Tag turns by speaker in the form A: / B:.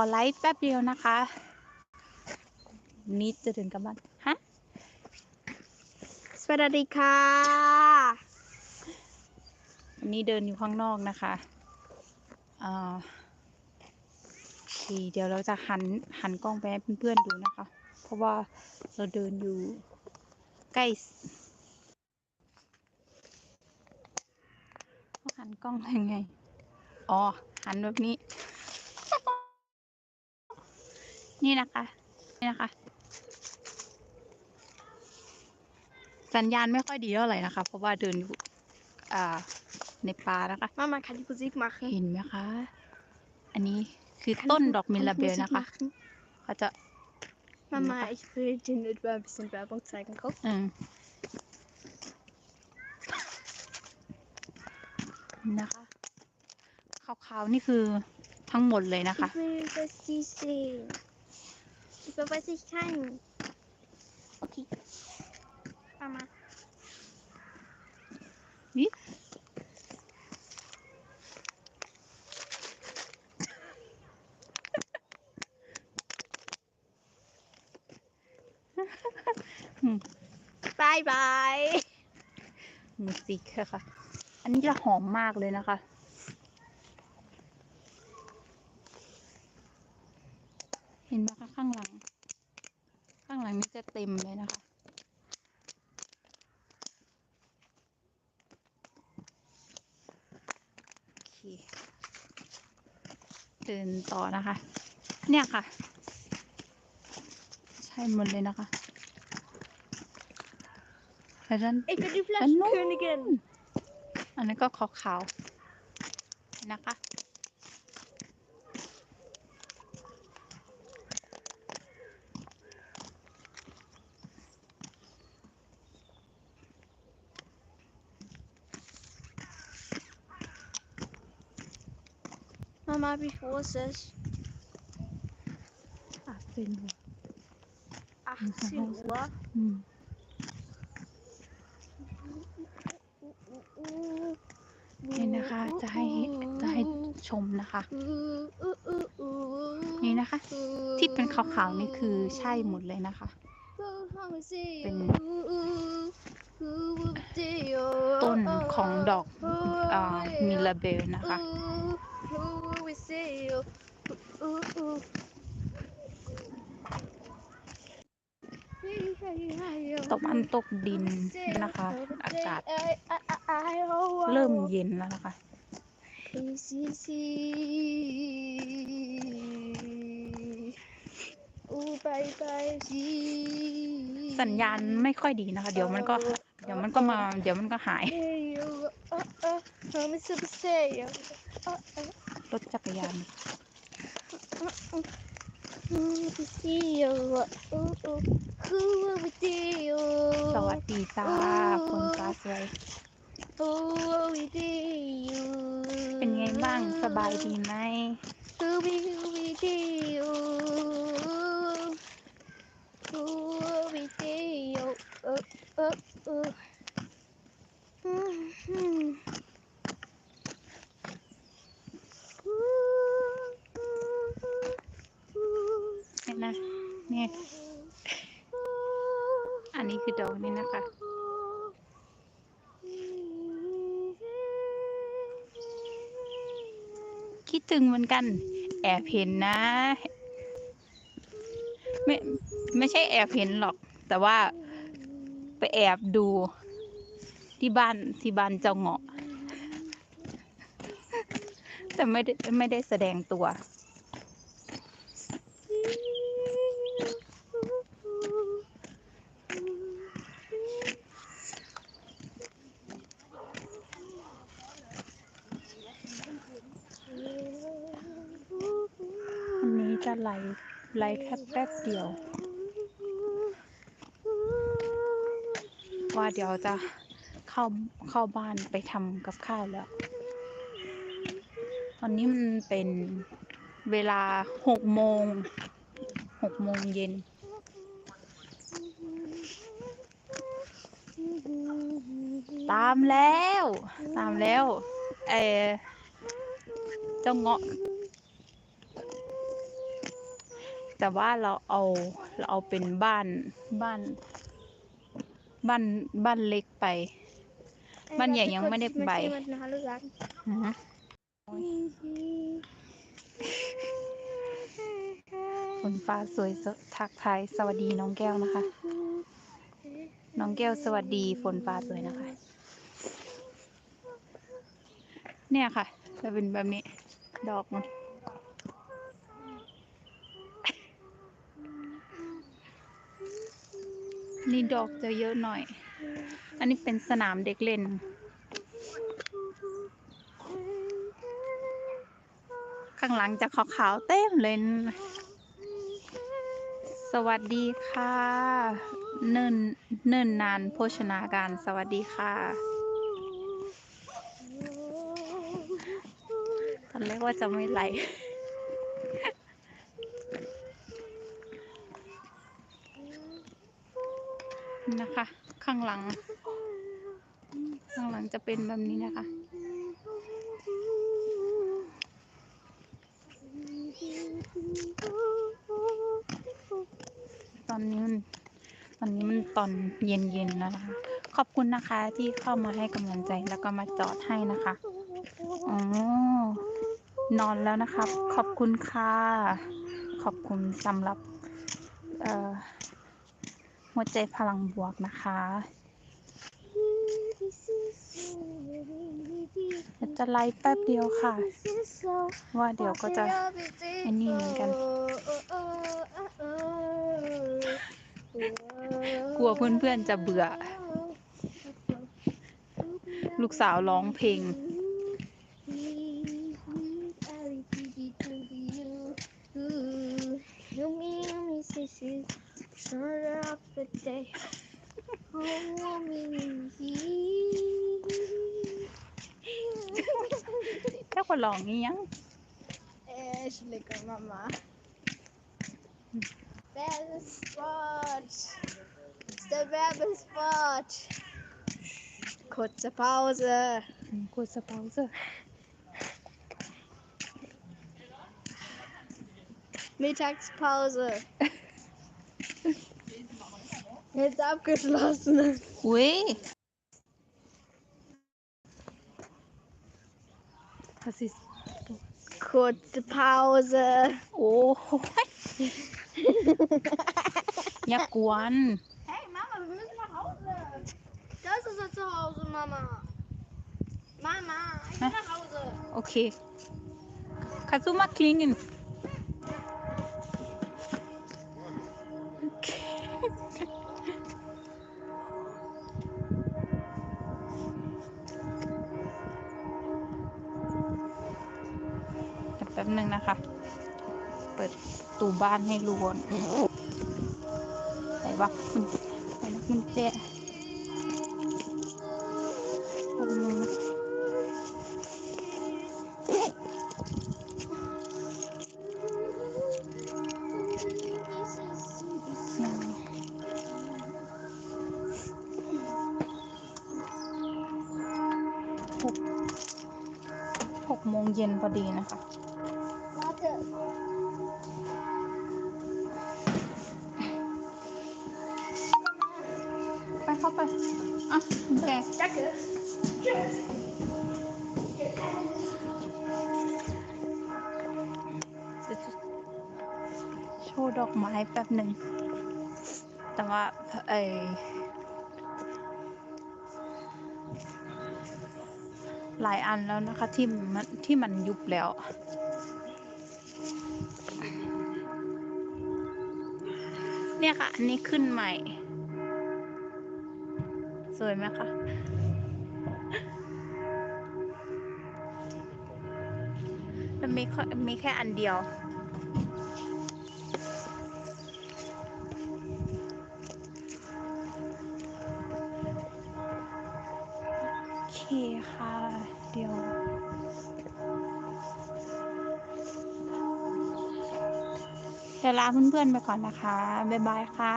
A: อไลฟ์แป๊บเดียวนะคะ นี่จะถึงกับบ้านฮะ
B: สวัสดีค่ะ
A: วันนี้เดินอยู่ข้างนอกนะคะอ่าโอเคเดี๋ยวเราจะหันหันกล้องไปให้เพื่อนๆดูนะคะ เพราะว่าเราเดินอยู่ใกล้หันกล้องยังไง อ๋อ หันแบบนี้ นี่นะคะ นี่นะคะ สัญญาณไม่ค่อยดีเท่าไหร่นะคะ เพราะว่าเดินอยู่อ่า ในป่านะคะ
B: Mama, kann ich Musik machen?
A: เห็นไหมคะ อันนี้คือต้นดอกมิลลาเบลนะคะเขาจะ
B: Mama, ich will dir nur ein bisschen Werbung zeigen. Guck.
A: อืมนะคะขาวๆนี่คือทั้งหมดเลยนะคะ
B: Ich will, dass sie sehen. Ich will, was ich kann. Okay. Mama.
A: นี่
B: Bye, bye.
A: มูสิกค่ะ อันนี้จะหอมมากเลยนะคะ เห็นไหมคะข้างหลัง ข้างหลังนี่จะเต็มเลยนะคะโอเคเดินต่อนะคะ เนี่ยค่ะ ใช่หมดเลยนะคะแล้วด้าน
B: Ich bin die
A: Hallo.
B: Flaschenkönigin.
A: อันนี้ก็ขาวขาวๆนะคะ
B: Mama, wie groß ist es?
A: อะเป็นหัว
B: 18 Uhr.
A: อืมนี่นะคะ จะให้จะให้ชมนะคะ นี่นะคะ ที่เป็นขาวๆนี่คือใช่หมดเลยนะคะ เป็นต้นของดอกอ่ามิลลาเบลนะคะ ตะวันตกดินนะคะ อากาศเริ่มเย็นแล้วนะคะสัญญาณไม่ค่อยดีนะคะ เดี๋ยวมันก็ เดี๋ยวมันก็มา เดี๋ยวมันก็หาย รถจักรยานสวัสดีจ้าคุณฟ้าสวยเป็นไงบ้างสบายดีไหม เนี่ยนะ เนี่ย อันนี้ คือดอกนี่นะคะ คิดถึงเหมือนกัน แอบเห็นนะ ไม่ไม่ใช่แอบเห็นหรอก แต่ว่าไปแอบดูที่บ้านที่บ้านเจ้าเงาะ แต่ไม่ได้ไม่ได้แสดงตัว อันนี้จะ ไลฟ์ไลฟ์แค่แป๊บเดียว ว่าเดี๋ยวจะเข้าเข้าบ้านไปทำกับข้าวแล้ว ตอนนี้มันเป็นเวลาหกโมงหกโมงเย็น ตามแล้ว ตามแล้วเออเจ้าเงาะ แต่ว่าเราเอาเราเอาเป็นบ้านบ้านบ้านบ้านเล็กไป บ้านใหญ่ยังไม่ได้ไป
B: มันนะคะลูกรัก
A: อือฮึฝนฟ้าสวยสดทักทายสวัสดีน้องแก้วนะคะ น้องแก้วสวัสดีฝนฟ้าสวยนะคะ เนี่ยค่ะ จะเป็นแบบนี้ ดอกมัน นี่ดอกจะเยอะหน่อย อันนี้เป็นสนามเด็กเล่น ข้างหลังจะขาวๆเต็มเลยนะสวัสดีค่ะ เนิ่นเนิ่นนานโภชนาการ สวัสดีค่ะ ตอนแรกว่าจะไม่ไลฟ์นะคะ ข้าง หลัง ข้างหลังจะเป็นแบบนี้นะคะ ตอนนี้มันตอนนี้มันตอนเย็นๆแล้วนะคะ ขอบคุณนะคะที่เข้ามาให้กำลังใจแล้วก็มาจอดให้นะคะอ๋อนอนแล้วนะครับ ขอบคุณค่ะ ขอบคุณสำหรับหัวใจพลังบวกนะคะ จะไลฟ์แป๊บเดียวค่ะ ว่าเดี๋ยวก็จะไอ้นี่เหมือนกัน กลัวเพื่อนๆจะเบื่อ ลูกสาวร้องเพลง แค่คนร้องนี่ยัง
B: Eş, lekker mama. Werbespot. Het is de werbespot. Kurze Pause.
A: กลัวสปอนเซอร์
B: Mittagspause. Jetzt abgeschlossen.
A: อุ้ ย Das ist
B: Kurze Pause.
A: โอ้ยอย่ากวน
B: Hey Mama, wir müssen nach Hause. Das ist unser Zuhause, Mama. Mama, ich will
A: Hä?
B: nach Hause.
A: โอเคคา ป๊บหนึ่งนะคะ เปิดตูบ้านให้รู้ก่อนไหนวะมันไหนมันเจ๊ะหกโมงเย็นพอดีนะคะ ไปเข้าไป อะโอเค
B: Danke.
A: จะโชว์ดอกไม้แป๊บหนึ่ง แต่ว่าเออหลายอันแล้วนะคะที่มันที่มันยุบแล้ว ค่ะอันนี้ขึ้นใหม่ สวยไหมคะมันมีแค่มีแค่อันเดียว โอเคค่ะ เดี๋ยว เดี๋ยวลาเพื่อนๆไปก่อนนะคะ บ๊ายบายค่ะ